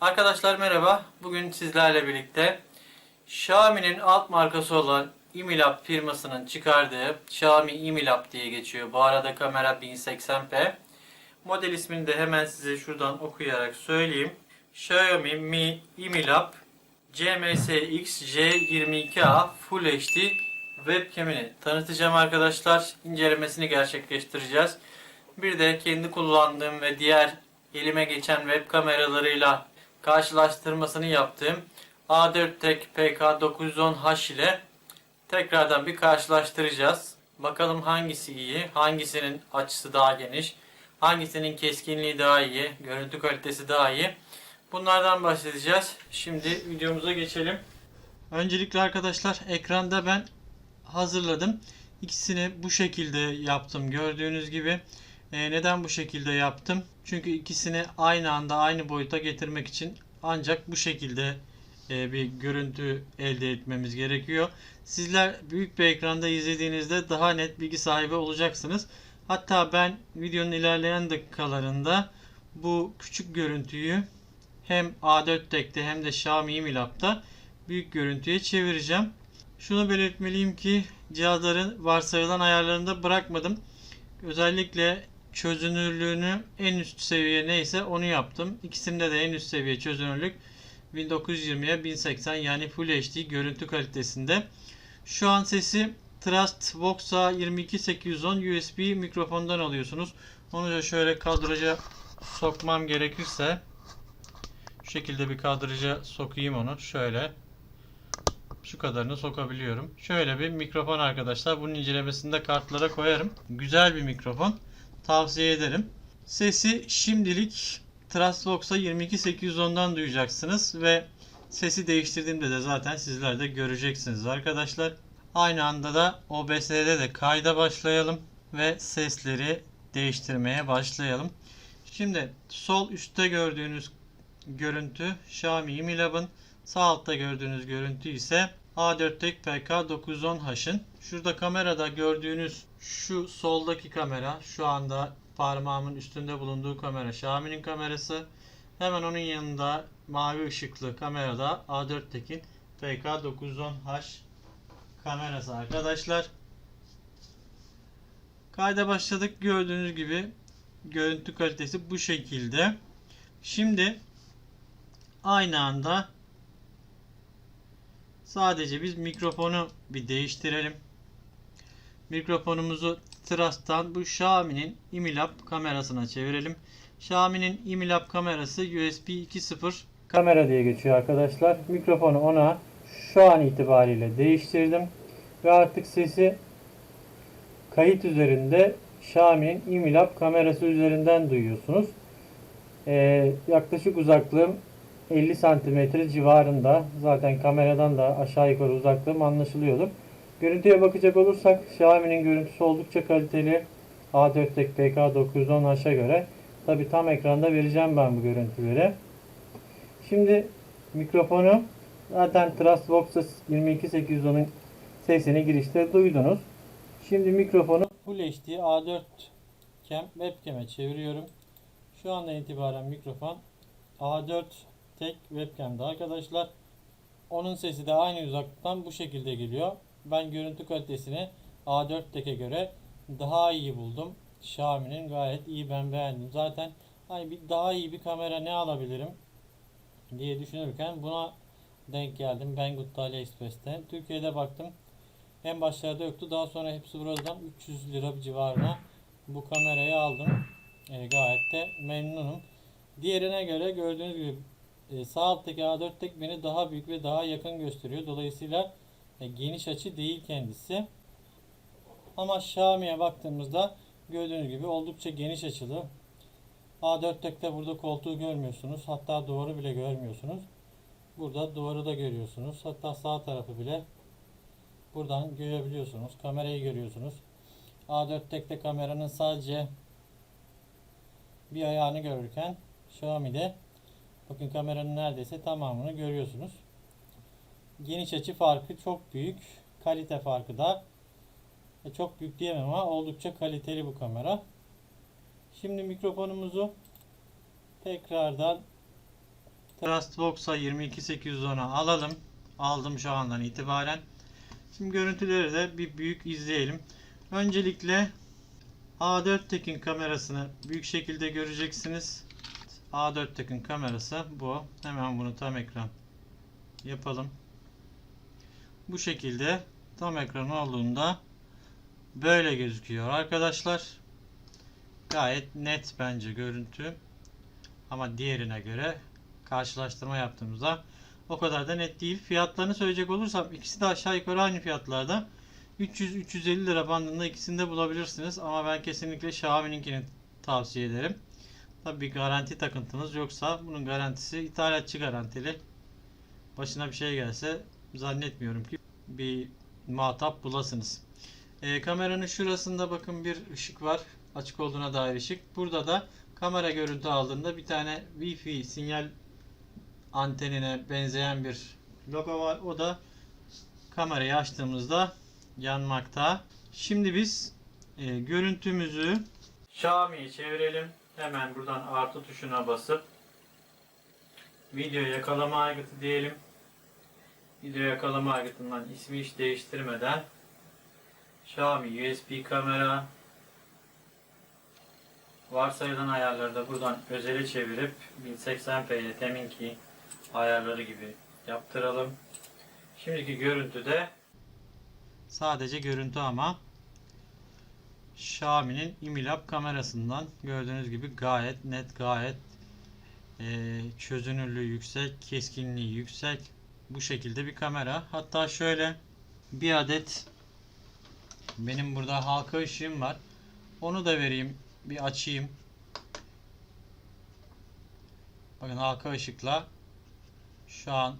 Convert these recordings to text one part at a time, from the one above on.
Arkadaşlar merhaba. Bugün sizlerle birlikte Xiaomi'nin alt markası olan Imilab firmasının çıkardığı Xiaomi Imilab diye geçiyor. Bu arada kamera 1080p. Model ismini de hemen size şuradan okuyarak söyleyeyim. Xiaomi Mi Imilab CMSX J22A Full HD webcam'ini tanıtacağım arkadaşlar. İncelemesini gerçekleştireceğiz. Bir de kendi kullandığım ve diğer elime geçen web kameralarıyla karşılaştırmasını yaptığım A4 Tek PK910H ile tekrardan bir karşılaştıracağız. Bakalım hangisi iyi, hangisinin açısı daha geniş, hangisinin keskinliği daha iyi, görüntü kalitesi daha iyi. Bunlardan bahsedeceğiz. Şimdi videomuza geçelim. Öncelikle arkadaşlar ekranda ben hazırladım. İkisini bu şekilde yaptım. Gördüğünüz gibi. E, neden bu şekilde yaptım? Çünkü ikisini aynı anda aynı boyuta getirmek için ancak bu şekilde e, bir görüntü elde etmemiz gerekiyor. Sizler büyük bir ekranda izlediğinizde daha net bilgi sahibi olacaksınız. Hatta ben videonun ilerleyen dakikalarında bu küçük görüntüyü hem A4 Tek'te hem de Xiaomi Mi Lab'da büyük görüntüye çevireceğim. Şunu belirtmeliyim ki cihazların varsayılan ayarlarında bırakmadım. Özellikle çözünürlüğünü en üst seviye neyse onu yaptım. İkisinde de en üst seviye çözünürlük 1920'ye 1080 yani Full HD görüntü kalitesinde. Şu an sesi Trust Voxa 22810 USB mikrofondan alıyorsunuz. Onu da şöyle kadraja sokmam gerekirse şu şekilde bir kadraja sokayım onu. Şöyle şu kadarını sokabiliyorum. Şöyle bir mikrofon arkadaşlar. Bunun incelemesini de kartlara koyarım. Güzel bir mikrofon. Tavsiye ederim. Sesi şimdilik Trustvox'a 22810'dan duyacaksınız ve sesi değiştirdiğimde de zaten sizler de göreceksiniz arkadaşlar. Aynı anda da OBS'de de kayda başlayalım ve sesleri değiştirmeye başlayalım. Şimdi sol üstte gördüğünüz görüntü Xiaomi Mi Lab'ın Sağ altta gördüğünüz görüntü ise A4 Tek PK910H'ın. Şurada kamerada gördüğünüz şu soldaki kamera şu anda parmağımın üstünde bulunduğu kamera Xiaomi'nin kamerası. Hemen onun yanında mavi ışıklı kamerada A4 Tek'in PK910H kamerası arkadaşlar. Kayda başladık. Gördüğünüz gibi görüntü kalitesi bu şekilde. Şimdi aynı anda Sadece biz mikrofonu bir değiştirelim. Mikrofonumuzu Trust'tan bu Xiaomi'nin Imilab kamerasına çevirelim. Xiaomi'nin Imilab kamerası USB 2.0 kamera diye geçiyor arkadaşlar. Mikrofonu ona şu an itibariyle değiştirdim. Ve artık sesi kayıt üzerinde Xiaomi'nin Imilab kamerası üzerinden duyuyorsunuz. Ee, yaklaşık uzaklığım 50 santimetre civarında. Zaten kameradan da aşağı yukarı uzaklığım anlaşılıyordu. Görüntüye bakacak olursak Xiaomi'nin görüntüsü oldukça kaliteli. A4 Tek PK910H'a göre. Tabi tam ekranda vereceğim ben bu görüntüleri. Şimdi mikrofonu zaten Trustbox 22810'un sesini girişte duydunuz. Şimdi mikrofonu Full HD A4 cam webcam'e çeviriyorum. Şu andan itibaren mikrofon A4 tek webcam'da arkadaşlar. Onun sesi de aynı uzaklıktan bu şekilde geliyor. Ben görüntü kalitesini A4 Tek'e göre daha iyi buldum. Xiaomi'nin gayet iyi ben beğendim. Zaten hani bir daha iyi bir kamera ne alabilirim diye düşünürken buna denk geldim. Banggood'da AliExpress'te. Türkiye'de baktım. En başlarda yoktu. Daha sonra hepsi buradan 300 lira civarına bu kamerayı aldım. E, gayet de memnunum. Diğerine göre gördüğünüz gibi e, sağ alttaki A4 tek beni daha büyük ve daha yakın gösteriyor. Dolayısıyla e, geniş açı değil kendisi. Ama Xiaomi'ye baktığımızda gördüğünüz gibi oldukça geniş açılı. A4 tekte burada koltuğu görmüyorsunuz. Hatta duvarı bile görmüyorsunuz. Burada duvarı da görüyorsunuz. Hatta sağ tarafı bile buradan görebiliyorsunuz. Kamerayı görüyorsunuz. A4 tekte kameranın sadece bir ayağını görürken Xiaomi'de Bakın kameranın neredeyse tamamını görüyorsunuz. Geniş açı farkı çok büyük. Kalite farkı da e, çok büyük diyemem ama oldukça kaliteli bu kamera. Şimdi mikrofonumuzu tekrardan Trustbox'a 22810'a alalım. Aldım şu andan itibaren. Şimdi görüntüleri de bir büyük izleyelim. Öncelikle A4 Tekin kamerasını büyük şekilde göreceksiniz. A4 Tekin kamerası bu. Hemen bunu tam ekran yapalım. Bu şekilde tam ekran olduğunda böyle gözüküyor arkadaşlar. Gayet net bence görüntü. Ama diğerine göre karşılaştırma yaptığımızda o kadar da net değil. Fiyatlarını söyleyecek olursam ikisi de aşağı yukarı aynı fiyatlarda. 300-350 lira bandında ikisini de bulabilirsiniz. Ama ben kesinlikle Xiaomi'ninkini tavsiye ederim. Tabi bir garanti takıntınız yoksa bunun garantisi ithalatçı garantili. Başına bir şey gelse zannetmiyorum ki bir muhatap bulasınız. Ee, kameranın şurasında bakın bir ışık var. Açık olduğuna dair ışık. Burada da kamera görüntü aldığında bir tane Wi-Fi sinyal antenine benzeyen bir logo var. O da kamerayı açtığımızda yanmakta. Şimdi biz e, görüntümüzü Xiaomi'ye çevirelim. Hemen buradan artı tuşuna basıp video yakalama aygıtı diyelim. Video yakalama aygıtından ismi hiç değiştirmeden Xiaomi USB kamera varsayılan ayarları da buradan özele çevirip 1080p'ye teminki ayarları gibi yaptıralım. Şimdiki görüntüde sadece görüntü ama Xiaomi'nin Imilab kamerasından gördüğünüz gibi gayet net gayet e, çözünürlüğü yüksek keskinliği yüksek. Bu şekilde bir kamera. Hatta şöyle bir adet benim burada halka ışığım var. Onu da vereyim bir açayım. Bakın halka ışıkla şu an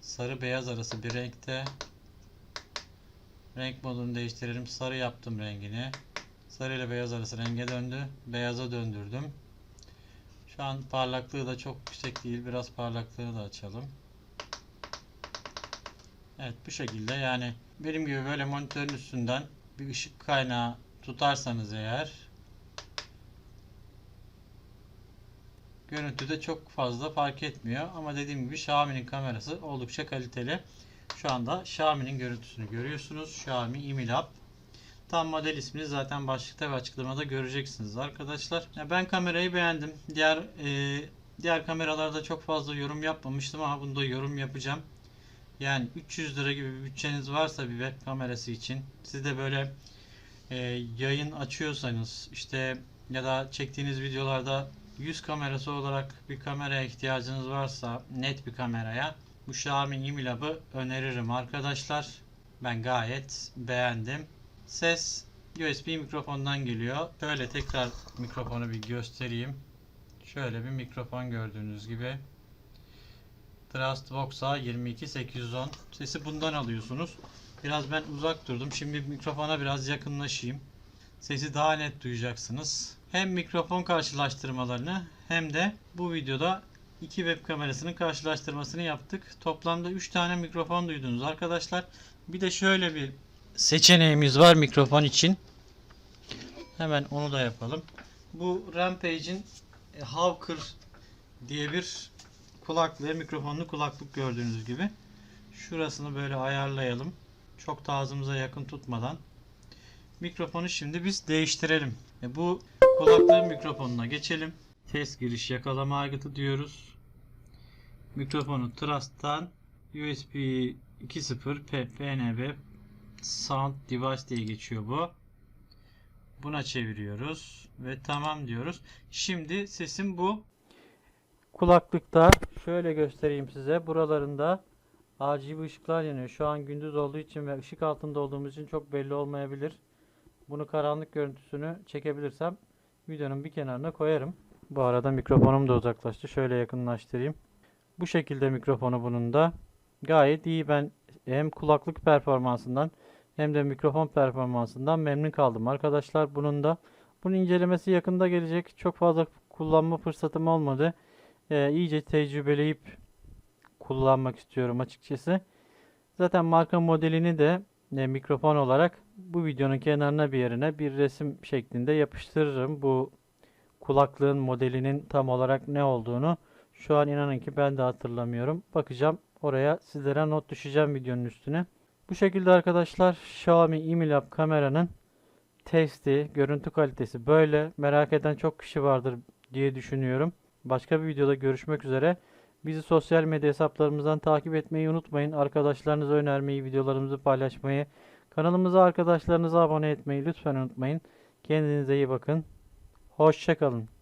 sarı beyaz arası bir renkte renk modunu değiştirelim. Sarı yaptım rengini. Sarı ile beyaz arası renge döndü. Beyaza döndürdüm. Şu an parlaklığı da çok yüksek değil. Biraz parlaklığını da açalım. Evet bu şekilde. Yani benim gibi böyle monitörün üstünden bir ışık kaynağı tutarsanız eğer görüntüde çok fazla fark etmiyor. Ama dediğim gibi Xiaomi'nin kamerası oldukça kaliteli. Şu anda Xiaomi'nin görüntüsünü görüyorsunuz. Xiaomi Imilab. Tam model ismini zaten başlıkta ve açıklamada göreceksiniz arkadaşlar. Ya ben kamerayı beğendim. Diğer e, diğer kameralarda çok fazla yorum yapmamıştım ama bunda yorum yapacağım. Yani 300 lira gibi bir bütçeniz varsa bir web kamerası için siz de böyle e, yayın açıyorsanız işte ya da çektiğiniz videolarda yüz kamerası olarak bir kameraya ihtiyacınız varsa net bir kameraya bu Xiaomi Imilab'ı öneririm arkadaşlar. Ben gayet beğendim. Ses USB mikrofondan geliyor. Şöyle tekrar mikrofonu bir göstereyim. Şöyle bir mikrofon gördüğünüz gibi. Trustbox'a 22810 sesi bundan alıyorsunuz. Biraz ben uzak durdum. Şimdi mikrofona biraz yakınlaşayım. Sesi daha net duyacaksınız. Hem mikrofon karşılaştırmalarını hem de bu videoda iki web kamerasının karşılaştırmasını yaptık. Toplamda 3 tane mikrofon duydunuz arkadaşlar. Bir de şöyle bir seçeneğimiz var mikrofon için. Hemen onu da yapalım. Bu Rampage'in e, Hawker diye bir kulaklığı, mikrofonlu kulaklık gördüğünüz gibi. Şurasını böyle ayarlayalım. Çok da ağzımıza yakın tutmadan. Mikrofonu şimdi biz değiştirelim. E bu kulaklığın mikrofonuna geçelim. Test giriş yakalama aygıtı diyoruz. Mikrofonu Trust'tan USB 2.0 PNB Sound Device diye geçiyor bu. Buna çeviriyoruz ve tamam diyoruz. Şimdi sesim bu. Kulaklıkta şöyle göstereyim size. Buralarında RGB ışıklar yanıyor. Şu an gündüz olduğu için ve ışık altında olduğumuz için çok belli olmayabilir. Bunu karanlık görüntüsünü çekebilirsem videonun bir kenarına koyarım. Bu arada mikrofonum da uzaklaştı. Şöyle yakınlaştırayım. Bu şekilde mikrofonu bunun da. Gayet iyi. Ben hem kulaklık performansından hem de mikrofon performansından memnun kaldım arkadaşlar. Bunun da bunun incelemesi yakında gelecek. Çok fazla kullanma fırsatım olmadı. Ee, iyice tecrübeleyip kullanmak istiyorum açıkçası. Zaten marka modelini de e, mikrofon olarak bu videonun kenarına bir yerine bir resim şeklinde yapıştırırım. Bu kulaklığın modelinin tam olarak ne olduğunu Şu an inanın ki ben de hatırlamıyorum. Bakacağım oraya sizlere not düşeceğim videonun üstüne. Bu şekilde arkadaşlar Xiaomi Mi Lab kameranın testi, görüntü kalitesi böyle. Merak eden çok kişi vardır diye düşünüyorum. Başka bir videoda görüşmek üzere. Bizi sosyal medya hesaplarımızdan takip etmeyi unutmayın. Arkadaşlarınıza önermeyi, videolarımızı paylaşmayı, kanalımıza arkadaşlarınıza abone etmeyi lütfen unutmayın. Kendinize iyi bakın. Hoşçakalın.